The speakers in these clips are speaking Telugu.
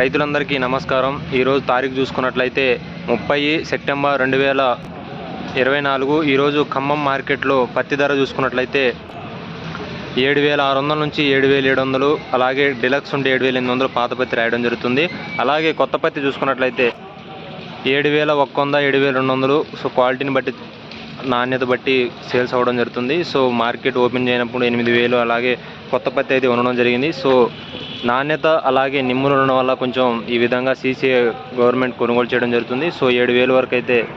రైతులందరికీ నమస్కారం. ఈరోజు తారీఖు చూసుకున్నట్లయితే ముప్పై సెప్టెంబర్ రెండు వేల ఇరవై నాలుగు. ఈరోజు ఖమ్మం మార్కెట్లో పత్తి ధర చూసుకున్నట్లయితే ఏడు వేల ఆరు వందల నుంచి ఏడు వేల ఏడు వందలు అలాగే డిలక్స్ ఉంటే ఏడు వేల ఎనిమిది వందలు పాత పత్తి రాయడం జరుగుతుంది. అలాగే కొత్త పత్తి చూసుకున్నట్లయితే ఏడు వేల ఒక్క వంద ఏడు వేల రెండు వందలు. సో క్వాలిటీని బట్టి నాణ్యత బట్టి సేల్స్ అవ్వడం జరుగుతుంది. సో మార్కెట్ ఓపెన్ చేయనప్పుడు ఎనిమిది వేలు అలాగే కొత్త పత్తి అయితే ఉండడం జరిగింది. సో నాణ్యత అలాగే నిమ్ములు ఉండడం వల్ల కొంచెం ఈ విధంగా సీసీఏ గవర్నమెంట్ కొనుగోలు చేయడం జరుగుతుంది. సో ఏడు వేలు వరకు అయితే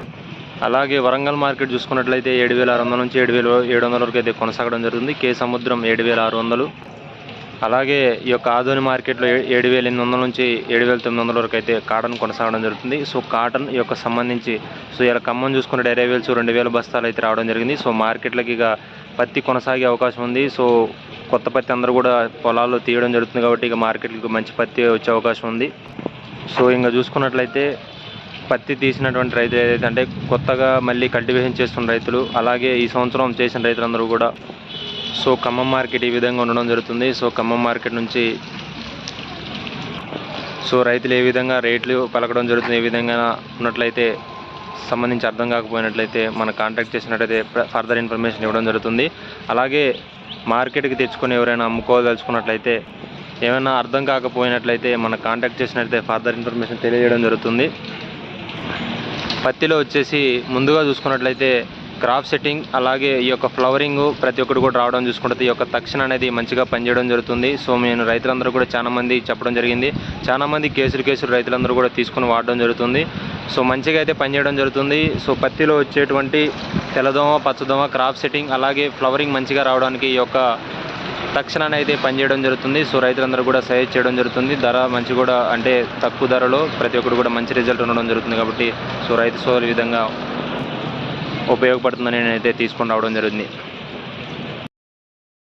అలాగే వరంగల్ మార్కెట్ చూసుకున్నట్లయితే ఏడు వేల ఆరు వందల నుంచి ఏడు వేల ఏడు వందల వరకు అయితే కొనసాగడం జరుగుతుంది. కే సముద్రం ఏడు వేల ఆరు వందలు. అలాగే ఈ యొక్క ఆధోని మార్కెట్లో ఏ- ఏడు వేల ఎనిమిది వందల నుంచి ఏడు వేల తొమ్మిది వందల వరకు అయితే కాటన్ కొనసాగడం జరుగుతుంది. సో కాటన్ యొక్క సంబంధించి సో ఇలా ఖమ్మం చూసుకుంటే డైరీ వేల్స్ రెండు వేల బస్తాలు అయితే రావడం జరిగింది. సో మార్కెట్లకి ఇక పత్తి కొనసాగే అవకాశం ఉంది. సో కొత్త పత్తి అందరూ కూడా పొలాల్లో తీయడం జరుగుతుంది కాబట్టి ఇక మార్కెట్కి మంచి పత్తి వచ్చే అవకాశం ఉంది. సో ఇంకా చూసుకున్నట్లయితే పత్తి తీసినటువంటి రైతులు ఏదైతే అంటే కొత్తగా మళ్ళీ కల్టివేషన్ చేస్తున్న రైతులు అలాగే ఈ సంవత్సరం చేసిన రైతులందరూ కూడా సో ఖమ్మం మార్కెట్ ఈ విధంగా ఉండడం జరుగుతుంది. సో ఖమ్మం మార్కెట్ నుంచి సో రైతులు ఏ విధంగా రేట్లు పలకడం జరుగుతుంది ఏ విధంగా ఉన్నట్లయితే సంబంధించి అర్థం కాకపోయినట్లయితే మన కాంటాక్ట్ చేసినట్లయితే ఫర్దర్ ఇన్ఫర్మేషన్ ఇవ్వడం జరుగుతుంది. అలాగే మార్కెట్కి తెచ్చుకొని ఎవరైనా అమ్ముకోదలుచుకున్నట్లయితే ఏమైనా అర్థం కాకపోయినట్లయితే మన కాంటాక్ట్ చేసినట్లయితే ఫర్దర్ ఇన్ఫర్మేషన్ తెలియజేయడం జరుగుతుంది. పత్తిలో వచ్చేసి ముందుగా చూసుకున్నట్లయితే క్రాప్ సెట్టింగ్ అలాగే ఈ యొక్క ఫ్లవరింగ్ ప్రతి ఒక్కటి కూడా రావడం చూసుకుంటే ఈ యొక్క తక్షణ అనేది మంచిగా పనిచేయడం జరుగుతుంది. సో నేను రైతులందరూ కూడా చాలా మంది చెప్పడం జరిగింది. చాలా మంది కేసులు కేసులు రైతులందరూ కూడా తీసుకుని వాడడం జరుగుతుంది. సో మంచిగా అయితే పనిచేయడం జరుగుతుంది. సో పత్తిలో వచ్చేటువంటి తెల్లదోమ పచ్చదోమ క్రాప్ సెట్టింగ్ అలాగే ఫ్లవరింగ్ మంచిగా రావడానికి ఈ యొక్క తక్షణాన్ని అయితే పనిచేయడం జరుగుతుంది. సో రైతులందరూ కూడా సజెస్ట్ చేయడం జరుగుతుంది. ధర మంచి కూడా అంటే తక్కువ ధరలో ప్రతి ఒక్కరు కూడా మంచి రిజల్ట్ ఉండడం జరుగుతుంది కాబట్టి సో రైతు సోదరు ఈ విధంగా ఉపయోగపడుతుందని నేనైతే తీసుకొని రావడం జరిగింది